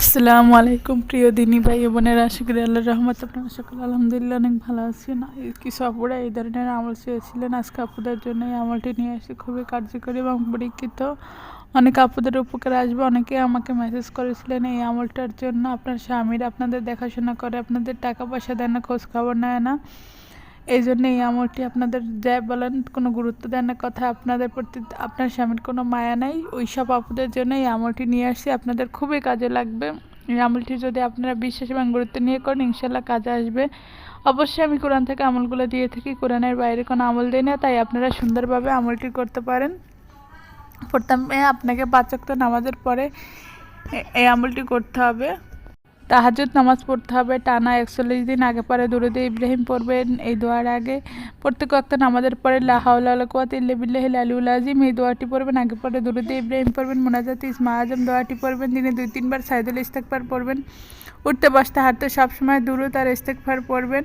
আসসালামু আলাইকুম, প্রিয় দিনী ভাই বোনেরা আশা করি আল্লাহ রহমত আপনারা সকল আলহামদুলিল্লাহ অনেক ভালো আছেন। কিছু আপুরা এই ধরনের আমল চেয়েছিলেন? আজকে আপুদের জন্য এই আমলটি নিয়ে আসি খুবই কার্যকরী এবং পরীক্ষিত। অনেক আপুদের উপকারে আসবে, অনেকে আমাকে মেসেজ করেছিলেন এই আমলটার জন্য। আপনার স্বামীর আপনাদের দেখাশোনা করে, আপনাদের টাকা পয়সা দেয় না, খোঁজ খবর নেয় না। এই জন্য এই আমলটি আপনাদের যাই বলেন, কোনো গুরুত্ব দেন না, কথা আপনাদের প্রতি, আপনার স্বামীর কোনো মায়া নাই। ওই সব আপুদের জন্য এই আমলটি নিয়ে আসছি, আপনাদের খুবই কাজে লাগবে। এই আমলটি যদি আপনারা বিশ্বাস এবং গুরুত্ব নিয়ে করেন ইনশাল্লাহ কাজে আসবে। অবশ্যই আমি কোরআন থেকে আমলগুলো দিয়ে থাকি, কোরআনের বাইরে কোনো আমল দিই না, তাই আপনারা সুন্দরভাবে আমলটি করতে পারেন। প্রথমে আপনাকে পাঁচক্ত নামাজের পরে এই আমলটি করতে হবে। তাহাজুদ নামাজ পড়তে হবে। টানা একচল্লিশ দিন আগে পরে দুরুদে ইব্রাহিম পড়বেন। এই দোয়ার আগে প্রত্যেক অক্ত নামাজের পরে লাহাউলাকুয়াত ইল্লাবিল্লাহ আলিউল আজিম এই দোয়াটি পড়বেন। আগে পরে দুরুদে ইব্রাহিম পড়বেন। মোনাজাত ইসমা আজম দোয়াটি পড়বেন। দিনে দুই, তিনবার সাইদুল ইস্তেকবার পড়বেন। উঠতে, বসতে, হাঁটতে সবসময় দুরুদ আর ইস্তেকবার পড়বেন।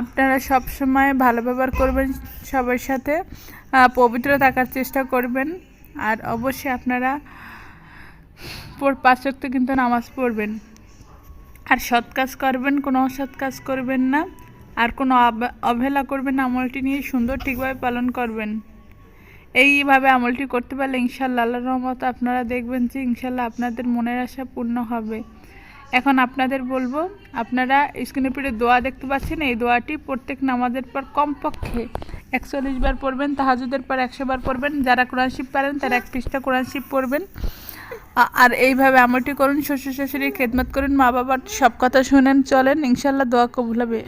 আপনারা সবসময় ভালো ব্যবহার করবেন সবার সাথে। পবিত্র থাকার চেষ্টা করবেন। আর অবশ্যই আপনারা পাঁচ কিন্তু নামাজ পড়বেন। আর সৎ কাজ করবেন, কোনো অসৎ কাজ করবেন না। আর কোনো অব- অবহেলা করবেন আমলটি নিয়ে সুন্দর ঠিকভাবে পালন করবেন। এইভাবে আমলটি করতে পারলে ইনশাল্লাহ আল্লাহ রহমত আপনারা দেখবেন যে ইনশাল্লাহ আপনাদের মনের আশা পূর্ণ হবে। এখন আপনাদের বলব, আপনারা স্ক্রিনের পিঠে দোয়া দেখতে পাচ্ছেন, এই দোয়াটি প্রত্যেক নামাজের পর কমপক্ষে একচল্লিশ বার পড়বেন, তাহাজুদের পর একশো বার পড়বেন, যারা কোরআন শিব পারেন তারা এক পৃষ্ঠা কোরআন শিব পড়বেন। আর এইভাবে আমটি করুন শ্বশুর শাশুড়ি খেদমত করুন মা বাবার সব কথা শুনেন, চলেন ইনশাল্লাহ দোয়া কবুল হবে।